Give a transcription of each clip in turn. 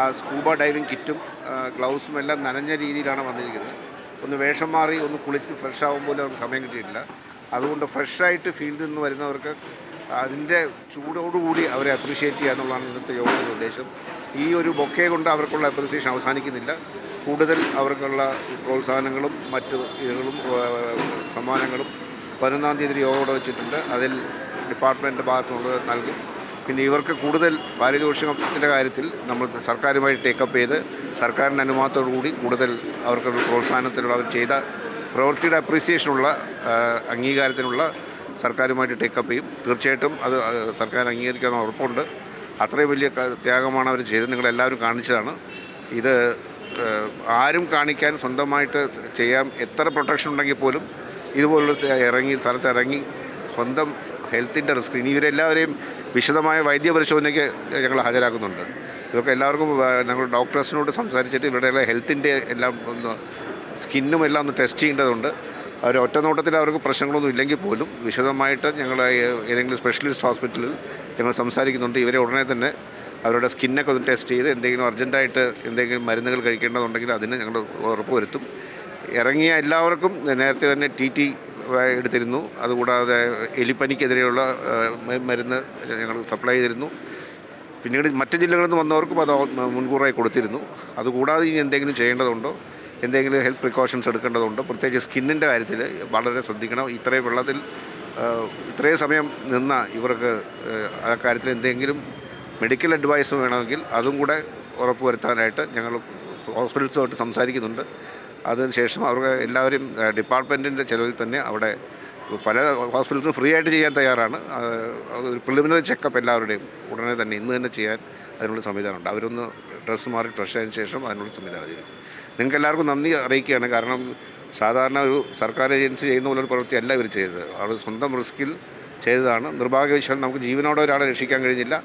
ആ scuba diving കിറ്റും ഗ്ലൗസും എല്ലാം നനഞ്ഞ രീതിയിലാണ് വന്നിരിക്കുന്നത്. ഒന്ന് വേഷം മാറി ഒന്ന് കുളിച്ച് ഫ്രഷ് ആകുമ്പോൾ അവർക്ക് സമയം കിട്ടിയിട്ടില്ല. അതുകൊണ്ട് ഫ്രഷായിട്ട് ഫീൽഡിൽ നിന്ന് വരുന്നവർക്ക് അതിന്റെ ചൂടോടുകൂടി അവരെ അപ്രീഷിയേറ്റ് ചെയ്യുക എന്നുള്ളതാണ് ഇന്നത്തെ യോഗത്തിന്റെ ഉദ്ദേശം. ഈ ഒരു ബൊക്കെ കൊണ്ട് അവർക്കുള്ള അപ്രീസിയേഷൻ അവസാനിക്കുന്നില്ല. കൂടുതൽ അവർക്കുള്ള പ്രോത്സാഹനങ്ങളും മറ്റു ഇതുകളും സമ്മാനങ്ങളും പതിനൊന്നാം തീയതി യോഗം വെച്ചിട്ടുണ്ട്. അതിൽ ഡിപ്പാർട്ട്മെന്റ് ഭാഗത്തുനിന്നുള്ളത് നൽകും. പിന്നെ ഇവർക്ക് കൂടുതൽ പാരിതോഷികത്തിന്റെ കാര്യത്തിൽ നമ്മൾ സർക്കാരുമായി ടേക്കപ്പ് ചെയ്ത് സർക്കാരിന്റെ അനുമാനത്തോടു കൂടി കൂടുതൽ അവർക്ക് പ്രോത്സാഹനത്തിനുള്ള അവർ ചെയ്ത പ്രവൃത്തിയുടെ അപ്രീസിയേഷനുള്ള അംഗീകാരത്തിനുള്ള സർക്കാരുമായിട്ട് ടേക്കപ്പ് ചെയ്യും. തീർച്ചയായിട്ടും അത് സർക്കാർ അംഗീകരിക്കാൻ ഉറപ്പുണ്ട്. അത്രയും വലിയ ത്യാഗമാണ് അവർ ചെയ്തത്. നിങ്ങളെല്ലാവരും കാണിച്ചതാണ്. ഇത് ആരും കാണിക്കാൻ സ്വന്തമായിട്ട് ചെയ്യാം എത്ര പ്രൊട്ടക്ഷൻ ഉണ്ടെങ്കിൽ പോലും ഇതുപോലുള്ള ഇറങ്ങി സ്ഥലത്ത് ഇറങ്ങി സ്വന്തം ഹെൽത്തിന്റെ റിസ്ക്. ഇവരെല്ലാവരെയും വിശദമായ വൈദ്യ പരിശോധനയ്ക്ക് ഞങ്ങൾ ഹാജരാക്കുന്നുണ്ട്. ഇതൊക്കെ എല്ലാവർക്കും ഞങ്ങൾ ഡോക്ടേഴ്സിനോട് സംസാരിച്ചിട്ട് ഇവരുടെ ഹെൽത്തിന്റെ എല്ലാം ഒന്ന് സ്കിന്നും എല്ലാം ഒന്ന് ടെസ്റ്റ് ചെയ്യേണ്ടതുണ്ട്. അവർ ഒറ്റനോട്ടത്തിൽ അവർക്ക് പ്രശ്നങ്ങളൊന്നും ഇല്ലെങ്കിൽ പോലും വിശദമായിട്ട് ഞങ്ങൾ ഏതെങ്കിലും സ്പെഷ്യലിസ്റ്റ് ഹോസ്പിറ്റലിൽ ഞങ്ങൾ സംസാരിക്കുന്നുണ്ട്. ഇവരെ ഉടനെ തന്നെ അവരുടെ സ്കിന്നൊക്കെ ഒന്ന് ടെസ്റ്റ് ചെയ്ത് എന്തെങ്കിലും അർജന്റായിട്ട് എന്തെങ്കിലും മരുന്നുകൾ കഴിക്കേണ്ടതുണ്ടെങ്കിൽ അതിന് ഞങ്ങൾ ഉറപ്പ് വരുത്തും ഇറങ്ങിയ എല്ലാവർക്കും നേരത്തെ തന്നെ ടി ടി എടുത്തിരുന്നു. അതുകൂടാതെ എലിപ്പനിക്കെതിരെയുള്ള മരുന്ന് ഞങ്ങൾ സപ്ലൈ ചെയ്തിരുന്നു. പിന്നീട് മറ്റ് ജില്ലകളിൽ നിന്ന് വന്നവർക്കും അത് മുൻകൂറായി കൊടുത്തിരുന്നു. അതുകൂടാതെ ഇനി എന്തെങ്കിലും ചെയ്യേണ്ടതുണ്ടോ? എന്തെങ്കിലും ഹെൽത്ത് പ്രിക്കോഷൻസ് എടുക്കേണ്ടതുണ്ടോ? പ്രത്യേകിച്ച് സ്കിന്നിന്റെ കാര്യത്തിൽ വളരെ ശ്രദ്ധിക്കണം. ഇത്രയും വെള്ളത്തിൽ ഇത്രയും സമയം നിന്ന ഇവർക്ക് ആ കാര്യത്തിൽ എന്തെങ്കിലും മെഡിക്കൽ അഡ്വൈസ് വേണമെങ്കിൽ അതും കൂടെ ഉറപ്പുവരുത്താനായിട്ട് ഞങ്ങൾ ഹോസ്പിറ്റൽസുമായിട്ട് സംസാരിക്കുന്നുണ്ട്. അതിനുശേഷം അവർക്ക് എല്ലാവരും ഡിപ്പാർട്ട്മെന്റിന്റെ ചിലവിൽ തന്നെ അവിടെ പല ഹോസ്പിറ്റൽസും ഫ്രീ ആയിട്ട് ചെയ്യാൻ തയ്യാറാണ്. ഒരു പ്രിലിമിനറി ചെക്കപ്പ് എല്ലാവരുടെയും ഉടനെ തന്നെ ഇന്ന് തന്നെ ചെയ്യാൻ അതിനുള്ള സംവിധാനമുണ്ട്. അവരൊന്ന് ഡ്രസ്സ് മാറി ഫ്രഷ് ആയതിനു ശേഷം അതിനുള്ള സംവിധാനം ചെയ്തു നിങ്ങൾക്ക് എല്ലാവർക്കും നന്ദി അറിയിക്കുകയാണ്. കാരണം സാധാരണ ഒരു സർക്കാർ ഏജൻസി ചെയ്യുന്ന പോലെ ഒരു പ്രവൃത്തിയല്ല ഇവർ ചെയ്തത്. അവർ സ്വന്തം റിസ്കിൽ ചെയ്തതാണ്. നിർഭാഗ്യവശാൽ നമുക്ക് ജീവനോടെ ഒരാളെ രക്ഷിക്കാൻ കഴിഞ്ഞില്ല.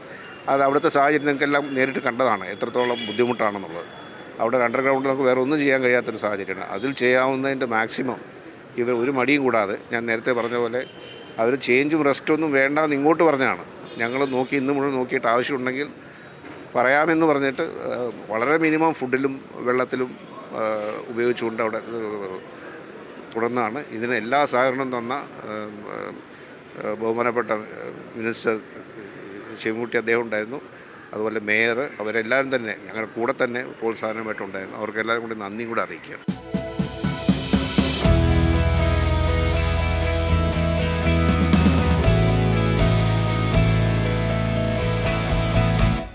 അത് അവിടുത്തെ സാഹചര്യം നിങ്ങൾക്കെല്ലാം നേരിട്ട് കണ്ടതാണ് എത്രത്തോളം ബുദ്ധിമുട്ടാണെന്നുള്ളത്. അവിടെ അണ്ടർഗ്രൗണ്ടിൽ നമുക്ക് വേറെ ഒന്നും ചെയ്യാൻ കഴിയാത്തൊരു സാഹചര്യമാണ്. അതിൽ ചെയ്യാവുന്നതിന്റെ മാക്സിമം ഇവർ ഒരു മടിയും കൂടാതെ ഞാൻ നേരത്തെ പറഞ്ഞ പോലെ അവർ ചേഞ്ചും റെസ്റ്റും ഒന്നും വേണ്ടെന്ന് ഇങ്ങോട്ട് പറഞ്ഞാണ് ഞങ്ങൾ നോക്കി ഇന്ന് മുഴുവൻ നോക്കിയിട്ട് ആവശ്യമുണ്ടെങ്കിൽ പറയാമെന്ന് പറഞ്ഞിട്ട് വളരെ മിനിമം ഫുഡിലും വെള്ളത്തിലും ഉപയോഗിച്ചുകൊണ്ട് അവിടെ തുടർന്നാണ്. ഇതിന് എല്ലാ സഹകരണവും തന്ന ബഹുമാനപ്പെട്ട മിനിസ്റ്റർ ശിവൻകുട്ടി അദ്ദേഹം ഉണ്ടായിരുന്നു. അതുപോലെ മേയർ അവരെല്ലാവരും തന്നെ ഞങ്ങളുടെ കൂടെ തന്നെ പ്രോത്സാഹനമായിട്ടുണ്ടായിരുന്നു. അവർക്കെല്ലാവരും കൂടി നന്ദിയും കൂടെ അറിയിക്കുകയാണ്.